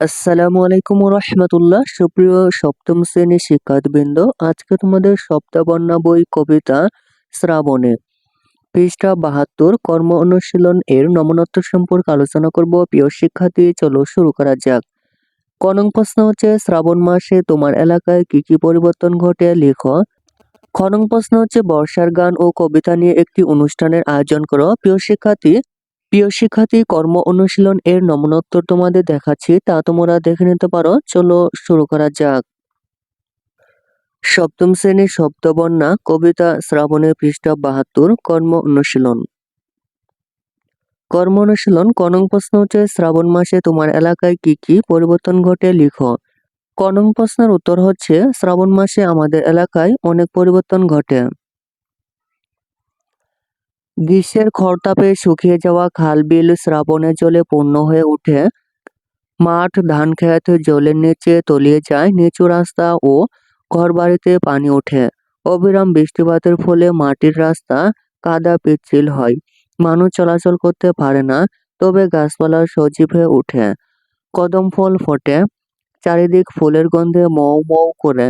আসসালামু আলাইকুম রহমতুল্লাহ সুপ্রিয় সপ্তম শ্রেণির শিক্ষার্থীবৃন্দ, আজকে তোমাদের সপ্তাবর্ণা বই কবিতা শ্রাবণে পৃষ্ঠা বাহাত্তর, কর্ম অনুশীলন এর নমনত্ব সম্পর্কে আলোচনা করব। প্রিয় শিক্ষার্থী, চলো শুরু করা যাক। কনং প্রশ্ন হচ্ছে, শ্রাবণ মাসে তোমার এলাকায় কি কি পরিবর্তন ঘটে? লেখো। খনং প্রশ্ন হচ্ছে, বর্ষার গান ও কবিতা নিয়ে একটি অনুষ্ঠানের আয়োজন করো। প্রিয় শিক্ষার্থী প্রিয় শিক্ষার্থী, কর্ম অনুশীলন এর নমনোত্তর তোমাদের দেখাচ্ছি, তা তোমরা দেখে নিতে পারো। চলো শুরু করা যাক। সপ্তম শ্রেণির সপ্তবর্ণা কবিতা শ্রাবণের পৃষ্ঠা বাহাত্তর, কর্ম অনুশীলন। কর্ম অনুশীলন, কনং প্রশ্ন হচ্ছে, শ্রাবণ মাসে তোমার এলাকায় কি কি পরিবর্তন ঘটে লিখো। কনং প্রশ্নের উত্তর হচ্ছে, শ্রাবণ মাসে আমাদের এলাকায় অনেক পরিবর্তন ঘটে। গ্রীষ্মের খরতাপে শুকিয়ে যাওয়া খাল বিল শ্রাবণের জলে পূর্ণ হয়ে ওঠে। মাঠ, ধান খেত জলের নিচে তলিয়ে যায়, নিচু রাস্তা ও ঘরবাড়িতে পানি ওঠে। অবিরাম বৃষ্টিপাতের ফলে মাটির রাস্তা কাদা পিচ্ছিল হয়। মানুষ চলাচল করতে পারে না, তবে গাছপালা সজীব হয়ে ওঠে। কদম ফল ফোটে। চারিদিক ফুলের গন্ধে মৌ মৌ করে।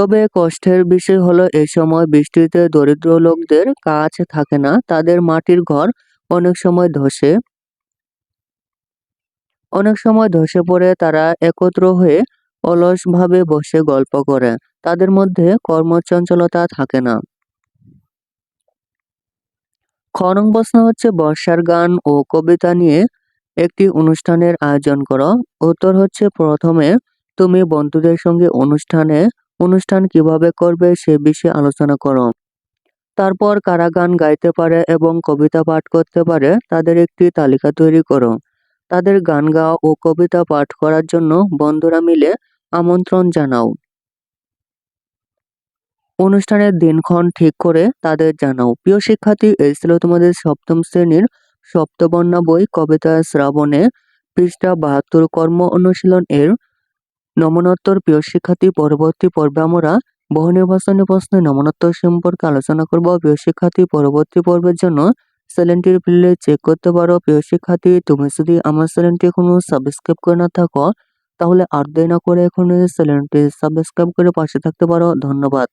তবে কষ্টের বিষয় হলো, এ সময় বৃষ্টিতে দরিদ্র লোকদের কাজ থাকে না, তাদের মাটির ঘর অনেক সময় ধসে, অনেক সময় ধসে পড়ে, তারা একত্র হয়ে অলসভাবে বসে গল্প করে, তাদের মধ্যে কর্মচঞ্চলতা থাকে না। খনং প্রশ্ন হচ্ছে, বর্ষার গান ও কবিতা নিয়ে একটি অনুষ্ঠানের আয়োজন করো, উত্তর হচ্ছে, প্রথমে তুমি বন্ধুদের সঙ্গে অনুষ্ঠানে অনুষ্ঠান কীভাবে করবে সে বিষয়ে আলোচনা করো। তারপর কারা গান গাইতে পারে এবং কবিতা পাঠ করতে পারে, তাদের একটি তালিকা তৈরি করো। তাদের গান গাওয়া ও কবিতা পাঠ করার জন্য বন্ধুরা মিলে আমন্ত্রণ জানাও। অনুষ্ঠানের দিনক্ষণ ঠিক করে তাদের জানাও। প্রিয় শিক্ষার্থী, এই ছিল তোমাদের সপ্তম শ্রেণির সপ্তবর্ণা বই কবিতা শ্রাবণে পৃষ্ঠা বাহাত্তর কর্ম অনুশীলন এর নমনোত্তর প্রিয় শিক্ষার্থী, পরবর্তী পর্বে আমরা বহু নির্বাচনী প্রশ্নে নমনোত্তর সম্পর্কে আলোচনা করব। প্রিয় শিক্ষার্থী, পরবর্তী পর্বের জন্য চ্যানেলটির প্লে চেক করতে পারো। প্রিয় শিক্ষার্থী, তুমি যদি আমার চ্যানেলটি এখনও সাবস্ক্রাইব করে না থাকো, তাহলে আর দেরি না করে এখন চ্যানেলটি সাবস্ক্রাইব করে পাশে থাকতে পারো। ধন্যবাদ।